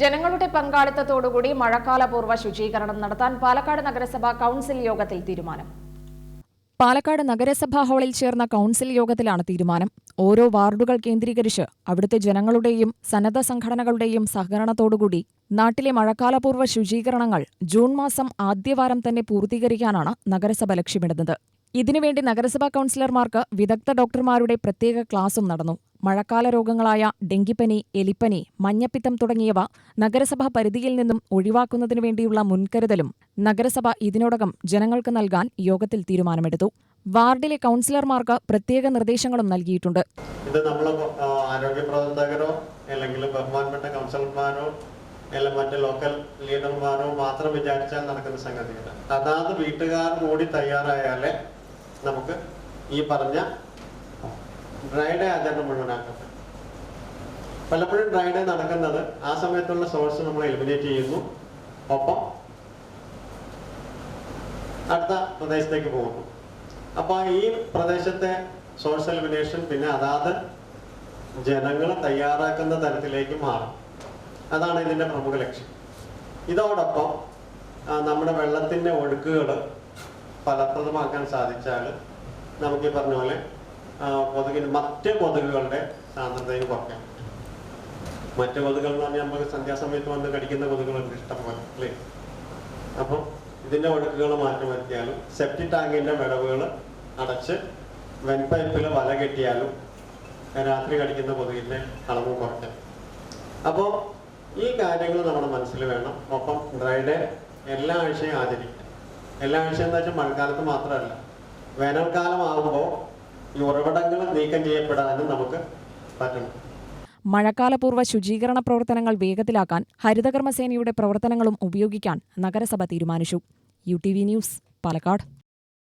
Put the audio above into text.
ജനങ്ങളുടെ പങ്കാളിത്തത്തോടുകൂടി മഴക്കാലപൂർവ ശുചീകരണം നടത്താൻ പാലക്കാട് നഗരസഭ കൌൺസിൽ യോഗത്തിൽ തീരുമാനം. പാലക്കാട് നഗരസഭാ ഹാളിൽ ചേർന്ന കൌൺസിൽ യോഗത്തിലാണ് തീരുമാനം. ഓരോ വാർഡുകൾ കേന്ദ്രീകരിച്ച് അവിടുത്തെ ജനങ്ങളുടെയും സന്നദ്ധ സംഘടനകളുടെയും സഹകരണത്തോടുകൂടി നാട്ടിലെ മഴക്കാലപൂർവ ശുചീകരണങ്ങൾ ജൂൺ മാസം ആദ്യവാരം തന്നെ പൂർത്തീകരിക്കാനാണ് നഗരസഭ ലക്ഷ്യമിടുന്നത്. ഇതിനുവേണ്ടി നഗരസഭാ കൌൺസിലർമാർക്ക് വിദഗ്ധ ഡോക്ടർമാരുടെ പ്രത്യേക ക്ലാസും നടന്നു. മഴക്കാല രോഗങ്ങളായ ഡെങ്കിപ്പനി എലിപ്പനി മഞ്ഞപ്പിത്തം തുടങ്ങിയവ നഗരസഭാ പരിധിയിൽ നിന്നും ഒഴിവാക്കുന്നതിനു വേണ്ടിയുള്ള മുൻകരുതലും നഗരസഭ ഇതിനോടകം ജനങ്ങൾക്ക് നൽകാൻ യോഗത്തിൽ തീരുമാനമെടുത്തു. വാർഡിലെ കൗൺസിലർമാർക്ക് പ്രത്യേക നിർദ്ദേശങ്ങളും നൽകിയിട്ടുണ്ട്. ഇത് നമ്മൾ ആരോഗ്യ പ്രവർത്തകരോ അല്ലെങ്കിൽ ബഹുമാനപ്പെട്ട കൗൺസിലർമാരോ അല്ലെങ്കിൽ മറ്റ് ലോക്കൽ ലീഡർമാരോ മാത്രം വിചാരിച്ചാൽ നടക്കുന്ന സംഗതിയല്ല. അതാത് വീട്ടുകാർ കൂടി തയ്യാറായാലേ നമുക്ക് ഈ പറഞ്ഞ ഡ്രൈ ഡേ ആചരണം മുഴുവനാക്കുന്നത് പലപ്പോഴും ഡ്രൈ ഡേ നടക്കുന്നത് ആ സമയത്തുള്ള സോഴ്സ് നമ്മൾ എലിമിനേറ്റ് ചെയ്യുന്നു. ഒപ്പം അടുത്ത പ്രദേശത്തേക്ക് പോകുന്നു. അപ്പോൾ ഈ പ്രദേശത്തെ സോഴ്സ് എലിമിനേഷൻ പിന്നെ അതാത് ജനങ്ങൾ തയ്യാറാക്കുന്ന തരത്തിലേക്ക് മാറും. അതാണ് ഇതിന്റെ പ്രമുഖ ലക്ഷ്യം. ഇതോടൊപ്പം നമ്മുടെ വെള്ളത്തിന്റെ ഒഴുക്കുകൾ ഫലപ്രദമാക്കാൻ സാധിച്ചാൽ നമുക്ക് ഈ പറഞ്ഞ പോലെ കൊതുകിന് മറ്റ് കൊതുകുകളുടെ സാന്ദ്രതയും കുറയ്ക്കാം. മറ്റ് കൊതുകുകൾ എന്ന് പറഞ്ഞാൽ നമുക്ക് സന്ധ്യാസമയത്ത് വന്ന് കടിക്കുന്ന കൊതുകുകളുണ്ട് ഇഷ്ടംപോലെ അല്ലേ? അപ്പം ഇതിന്റെ ഒഴുക്കുകൾ മാറ്റി വരുത്തിയാലും സെപ്റ്റി ടാങ്കിന്റെ വിടവുകൾ അടച്ച് വെൻപൈപ്പിൽ വല കെട്ടിയാലും രാത്രി കടിക്കുന്ന കൊതുകിന്റെ അളവ് കുറയ്ക്കാം. അപ്പോൾ ഈ കാര്യങ്ങൾ നമ്മുടെ മനസ്സിൽ വേണം. ഒപ്പം ഡ്രൈ ഡേ എല്ലാ ആഴ്ചയും ആചരിക്കാം. എല്ലാ ആഴ്ചയും എന്ന് വെച്ചാൽ മഴക്കാലത്ത് മാത്രമല്ല. വേനൽക്കാലം ആകുമ്പോൾ ഈ ഉറവിടങ്ങൾ നീക്കം ചെയ്യപ്പെടാനും നമുക്ക് പറ്റണം മഴക്കാലപൂർവ ശുചീകരണ പ്രവർത്തനങ്ങൾ വേഗത്തിലാക്കാൻ ഹരിതകർമ്മസേനയുടെ പ്രവർത്തനങ്ങളും ഉപയോഗിക്കാൻ നഗരസഭ തീരുമാനിച്ചു. U T V news Palakkad.